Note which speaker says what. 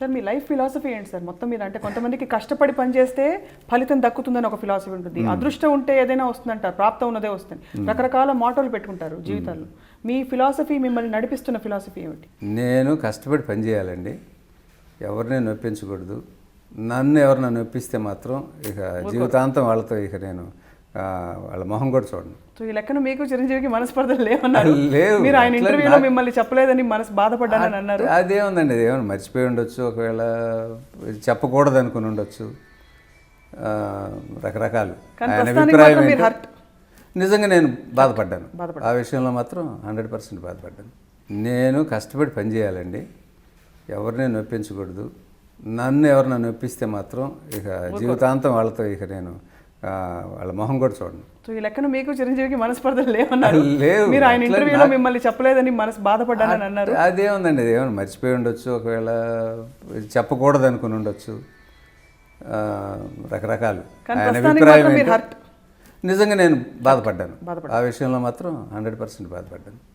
Speaker 1: Sir మీ life philosophy ఏంటి sir? మొత్తం మీద అంటే కొంతమందికి కష్టపడి పనిచేస్తే ఫలితం దక్కుతుందని ఒక ఫిలాసఫీ ఉంటుంది. అదృష్టం ఉంటే ఏదైనా వస్తుందంటారు. ప్రాప్తం ఉన్నదే వస్తుంది. రకరకాల మోటోలు పెట్టుకుంటారు జీవితాల్లో. మీ ఫిలాసఫీ మిమ్మల్ని నడిపిస్తున్న ఫిలాసఫీ ఏమిటి?
Speaker 2: నేను కష్టపడి పని చేయాలండి. ఎవరిని నొప్పించకూడదు. నన్ను ఎవరిని నొప్పిస్తే మాత్రం ఇక జీవితాంతం వాళ్ళతో ఇక నేను వాళ్ళ మొహం కూడా చూడను
Speaker 1: సో ఈ లెక్కన మీకు చిరంజీవికి మనస్పర్ధలు లేవన్నారు.
Speaker 2: లేవు.
Speaker 1: మీరు ఆయన ఇంటర్వ్యూలో మిమ్మల్ని చెప్పలేదని మనసు బాధపడ్డానని అన్నారు.
Speaker 2: అదేముందండి అదేమన్నా మర్చిపోయి ఉండొచ్చు ఒకవేళ చెప్పకూడదు అనుకుని ఉండొచ్చు. రకరకాలు. ఆయన అభిప్రాయం. నిజంగా నేను బాధపడ్డాను. ఆ విషయంలో మాత్రం హండ్రెడ్ పర్సెంట్ బాధపడ్డాను. నేను కష్టపడి పని చేయాలండి. ఎవరిని నొప్పించకూడదు. నన్ను ఎవరిని నొప్పిస్తే మాత్రం ఇక జీవితాంతం వాళ్ళతో ఇక నేను వాళ్ళ మొహం కూడా చూడను
Speaker 1: సో ఈ లెక్కన మీకు చిరంజీవికి మనస్పర్ధలు లేవన్నారు.
Speaker 2: లేవు.
Speaker 1: మీరు ఆయన ఇంటర్వ్యూలో మిమ్మల్ని చెప్పలేదని మనసు బాధపడ్డానని అన్నారు.
Speaker 2: అదేముందండి అదేమన్నా మర్చిపోయి ఉండొచ్చు ఒకవేళ చెప్పకూడదు అనుకుని ఉండొచ్చు. రకరకాలు. ఆయన అభిప్రాయం. నిజంగా నేను బాధపడ్డాను. ఆ విషయంలో మాత్రం హండ్రెడ్ పర్సెంట్ బాధపడ్డాను.